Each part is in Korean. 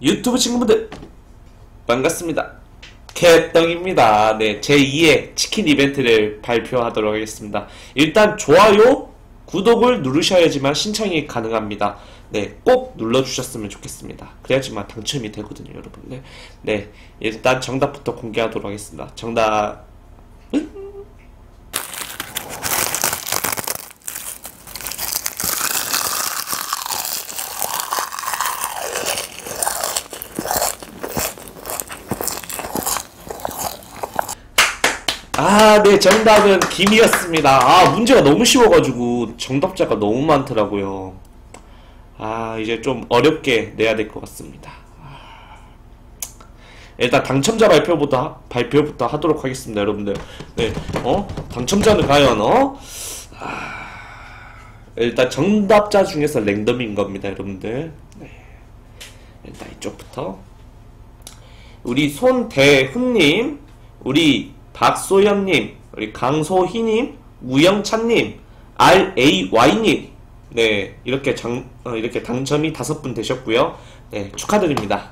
유튜브 친구분들 반갑습니다. 개떡입니다. 네, 제2의 치킨 이벤트를 발표하도록 하겠습니다. 일단 좋아요, 구독을 누르셔야지만 신청이 가능합니다. 네, 꼭 눌러주셨으면 좋겠습니다. 그래야지만 당첨이 되거든요, 여러분. 네, 네 일단 정답부터 공개하도록 하겠습니다. 정답 아, 네, 정답은 김이었습니다. 아, 문제가 너무 쉬워가지고 정답자가 너무 많더라고요. 아, 이제 좀 어렵게 내야 될 것 같습니다. 아, 일단 당첨자 발표부터, 발표부터 하도록 하겠습니다, 여러분들. 네, 어? 당첨자는 과연, 어? 아, 일단 정답자 중에서 랜덤인 겁니다, 여러분들. 네. 일단 이쪽부터. 우리 손대훈님, 우리 박소연님, 우리 강소희님, 우영찬님, RAY님, 네 이렇게 장 어, 이렇게 당첨이 다섯 분 되셨고요. 네 축하드립니다.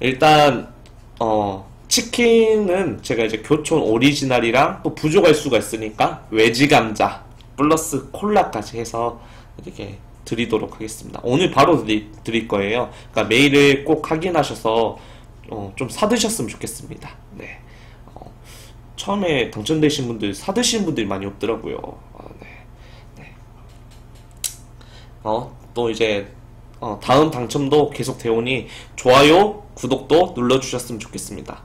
일단 어 치킨은 제가 이제 교촌 오리지널이랑 또 부족할 수가 있으니까 외지 감자 플러스 콜라까지 해서 이렇게 드리도록 하겠습니다. 오늘 바로 드리, 드릴 거예요. 그러니까 메일을 꼭 확인하셔서 어, 좀 사드셨으면 좋겠습니다. 네. 어, 처음에 당첨되신 분들 사드신 분들이 많이 없더라고요. 아, 네. 네. 어, 또 이제 어, 다음 당첨도 계속 되오니 좋아요, 구독도 눌러주셨으면 좋겠습니다.